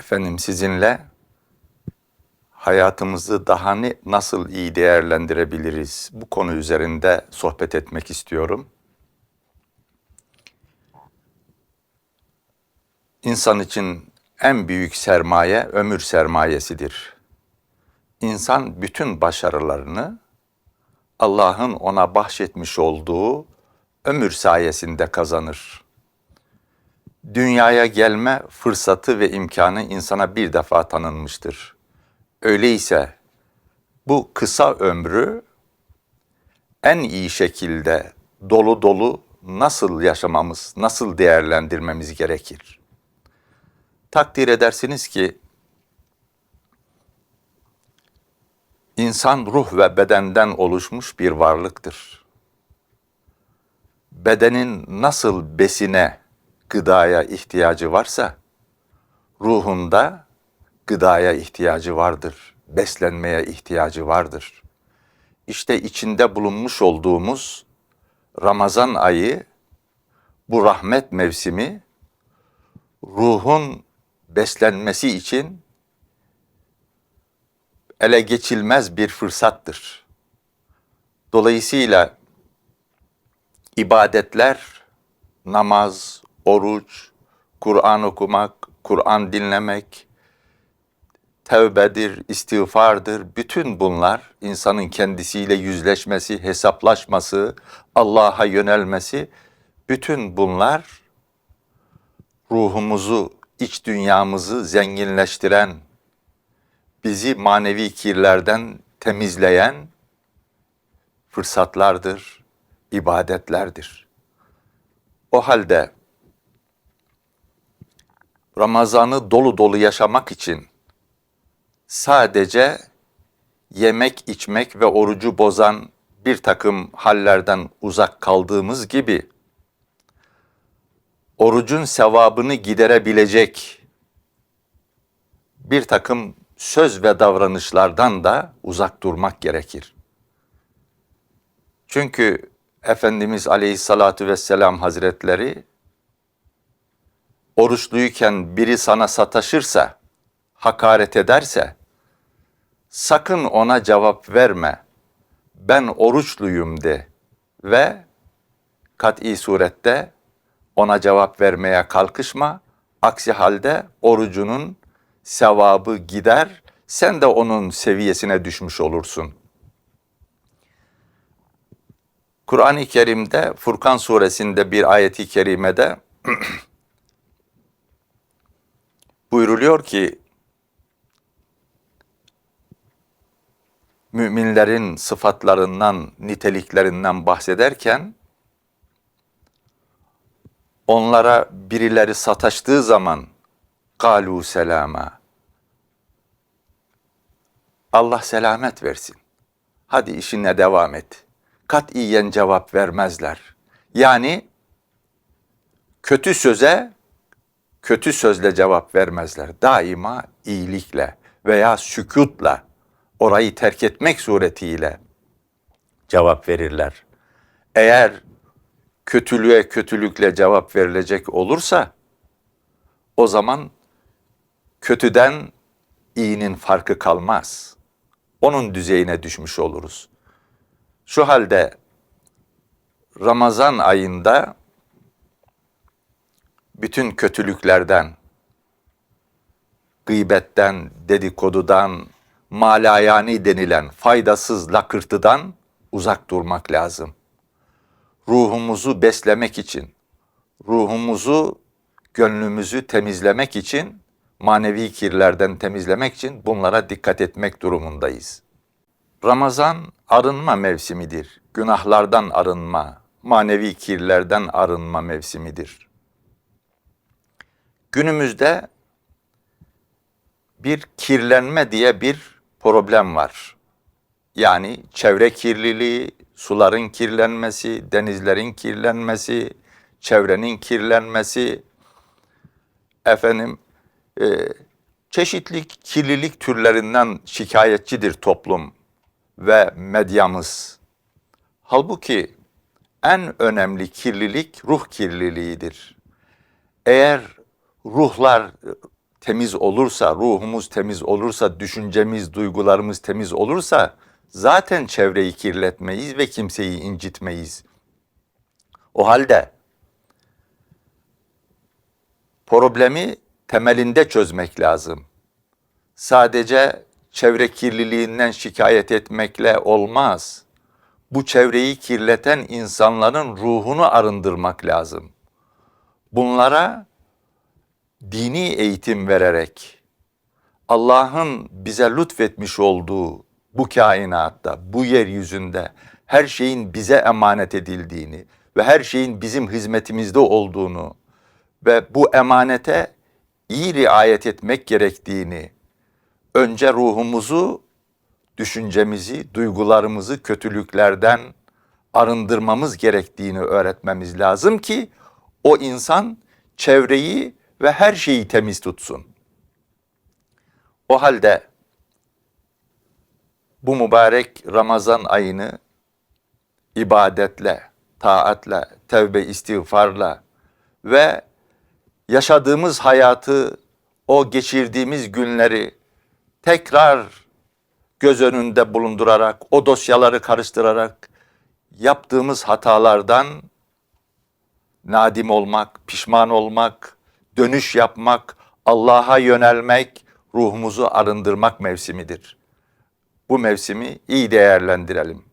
Efendim sizinle hayatımızı daha ne, nasıl iyi değerlendirebiliriz bu konu üzerinde sohbet etmek istiyorum. İnsan için en büyük sermaye ömür sermayesidir. İnsan bütün başarılarını Allah'ın ona bahşetmiş olduğu ömür sayesinde kazanır. Dünyaya gelme fırsatı ve imkanı insana bir defa tanınmıştır. Öyleyse bu kısa ömrü en iyi şekilde dolu dolu nasıl yaşamamız, nasıl değerlendirmemiz gerekir? Takdir edersiniz ki insan ruh ve bedenden oluşmuş bir varlıktır. Bedenin nasıl besine, gıdaya ihtiyacı varsa ruhunda gıdaya ihtiyacı vardır, beslenmeye ihtiyacı vardır. İşte içinde bulunmuş olduğumuz Ramazan ayı bu rahmet mevsimi ruhun beslenmesi için ele geçilmez bir fırsattır. Dolayısıyla ibadetler, namaz, oruç, Kur'an okumak, Kur'an dinlemek, tevbedir, istiğfardır. Bütün bunlar insanın kendisiyle yüzleşmesi, hesaplaşması, Allah'a yönelmesi, bütün bunlar ruhumuzu, iç dünyamızı zenginleştiren, bizi manevi kirlerden temizleyen fırsatlardır, ibadetlerdir. O halde Ramazan'ı dolu dolu yaşamak için sadece yemek, içmek ve orucu bozan bir takım hallerden uzak kaldığımız gibi orucun sevabını giderebilecek bir takım söz ve davranışlardan da uzak durmak gerekir. Çünkü Efendimiz Aleyhissalatu vesselam Hazretleri oruçluyken biri sana sataşırsa, hakaret ederse, sakın ona cevap verme. Ben oruçluyum de ve kat'i surette ona cevap vermeye kalkışma. Aksi halde orucunun sevabı gider, sen de onun seviyesine düşmüş olursun. Kur'an-ı Kerim'de Furkan suresinde bir ayeti kerimede buyruluyor ki müminlerin sıfatlarından, niteliklerinden bahsederken onlara birileri sataştığı zaman galu selama Allah selamet versin. Hadi işine devam et. Katiyen cevap vermezler. Yani kötü söze kötü sözle cevap vermezler. Daima iyilikle veya sükutla orayı terk etmek suretiyle cevap verirler. Eğer kötülüğe kötülükle cevap verilecek olursa o zaman kötüden iyinin farkı kalmaz. Onun düzeyine düşmüş oluruz. Şu halde Ramazan ayında bütün kötülüklerden, gıybetten, dedikodudan, malayani denilen faydasız lakırtıdan uzak durmak lazım. Ruhumuzu beslemek için, ruhumuzu, gönlümüzü temizlemek için, manevi kirlerden temizlemek için bunlara dikkat etmek durumundayız. Ramazan arınma mevsimidir. Günahlardan arınma, manevi kirlerden arınma mevsimidir. Günümüzde bir kirlenme diye bir problem var. Yani çevre kirliliği, suların kirlenmesi, denizlerin kirlenmesi, çevrenin kirlenmesi, efendim e, çeşitli kirlilik türlerinden şikayetçidir toplum ve medyamız. Halbuki en önemli kirlilik ruh kirliliğidir. Eğer ruhlar temiz olursa, ruhumuz temiz olursa, düşüncemiz, duygularımız temiz olursa zaten çevreyi kirletmeyiz ve kimseyi incitmeyiz. O halde problemi temelinde çözmek lazım. Sadece çevre kirliliğinden şikayet etmekle olmaz. Bu çevreyi kirleten insanların ruhunu arındırmak lazım. Bunlara dini eğitim vererek Allah'ın bize lütfetmiş olduğu bu kainatta, bu yeryüzünde her şeyin bize emanet edildiğini ve her şeyin bizim hizmetimizde olduğunu ve bu emanete iyi riayet etmek gerektiğini, önce ruhumuzu, düşüncemizi, duygularımızı kötülüklerden arındırmamız gerektiğini öğretmemiz lazım ki o insan çevreyi ve her şeyi temiz tutsun. O halde bu mübarek Ramazan ayını ibadetle, taatle, tevbe istiğfarla ve yaşadığımız hayatı, o geçirdiğimiz günleri tekrar göz önünde bulundurarak, o dosyaları karıştırarak yaptığımız hatalardan nadim olmak, pişman olmak, dönüş yapmak, Allah'a yönelmek, ruhumuzu arındırmak mevsimidir. Bu mevsimi iyi değerlendirelim.